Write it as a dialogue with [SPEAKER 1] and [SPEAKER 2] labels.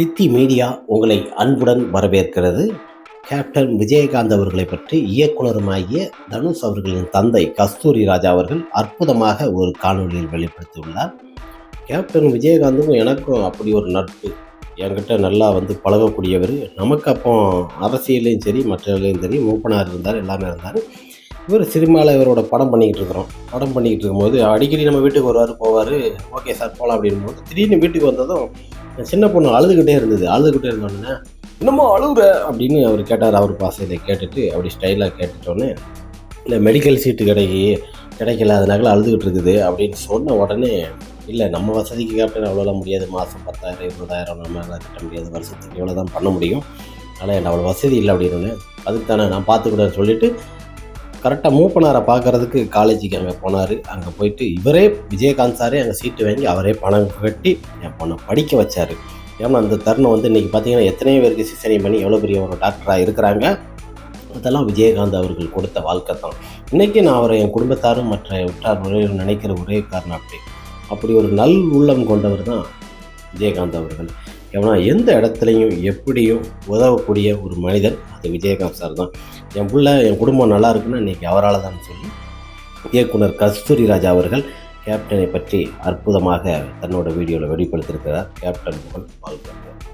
[SPEAKER 1] தித்தி media உங்களை அன்புடன் வரவேற்கிறது. கேப்டன் விஜயகாந்த் அவர்களை பற்றி இயக்குனருமாகிய தனுஷ் அவர்களின் தந்தை கஸ்தூரி ராஜா அவர்கள் அற்புதமாக ஒரு காணொலியில் வெளிப்படுத்தியுள்ளார். கேப்டன் விஜயகாந்தும் எனக்கும் அப்படி ஒரு நட்பு. என்கிட்ட நல்லா வந்து பழகக்கூடியவர். நமக்கு அப்போ அரசியலையும் சரி மற்றவர்களையும் சரி மூப்பனார் இருந்தார் எல்லாமே இருந்தார். இவர் சினிமாவில் இவரோட படம் பண்ணிக்கிட்டு இருக்கிறோம். படம் பண்ணிக்கிட்டு இருக்கும்போது அடிக்கடி நம்ம வீட்டுக்கு வருவார் போவார். ஓகே சார் போகலாம் அப்படின்னும் போது திடீர்னு வீட்டுக்கு வந்ததும் சின்ன பொண்ணு அழுதுகிட்டே இருந்தது அழுதுகிட்டே இருந்தோடனே என்னமோ அழுகுற அப்படின்னு அவர் கேட்டார். அவர் பாசையில் கேட்டுட்டு அப்படி ஸ்டைலாக கேட்டுட்டோன்னே இல்லை மெடிக்கல் சீட்டு கிடைக்கி கிடைக்கல அதனால அழுதுகிட்டு இருக்குது. அப்படின்னு சொன்ன உடனே இல்லை நம்ம வசதிக்கு கேப்டன் அவ்வளோலாம் முடியாது. மாதம் பத்தாயிரம் இருபதாயிரம் நம்ம கட்ட முடியாது. வருஷத்துக்கு இவ்வளோ தான் பண்ண முடியும். ஆனால் என்கிட்ட அவ்வளோ வசதி இல்லை அப்படின்னு அதுக்கு தானே நான் பார்த்துக்கிட்டேன்னு சொல்லிட்டு கரெக்டாக மூப்பனாரை பார்க்கறதுக்கு காலேஜுக்கு அங்கே போனார். அங்கே போயிட்டு இவரே விஜயகாந்த் சாரே அங்கே சீட்டு வாங்கி அவரே பணம் கட்டி என் பொண்ணை படிக்க வச்சார். ஏன்னா அந்த தருணம் வந்து இன்றைக்கி பார்த்தீங்கன்னா எத்தனையோ பேருக்கு சிசனை பண்ணி எவ்வளோ பெரிய ஒரு டாக்டராக இருக்கிறாங்க. அதெல்லாம் விஜயகாந்த் அவர்கள் கொடுத்த வாழ்க்கை தான். இன்றைக்கி நான் அவரை என் குடும்பத்தாரும் மற்ற உற்றார் உறவினர் நினைக்கிற ஒரே காரணம் அப்படி. அப்படி ஒரு நல் உள்ளம் கொண்டவர் தான் விஜயகாந்த் அவர்கள். ஏன்னா எந்த இடத்துலையும் எப்படியும் உதவக்கூடிய ஒரு மனிதன் அது விஜயகாந்த் சார் தான். என் பிள்ளை என் குடும்பம் நல்லா இருக்குன்னா இன்றைக்கி அவரால் தான் சொல்லி இயக்குனர் கஸ்தூரி ராஜா அவர்கள் கேப்டனை பற்றி அற்புதமாக தன்னோட வீடியோவில் வெளிப்படுத்தியிருக்கிறார். கேப்டன் புகழ் வாழ்க்கை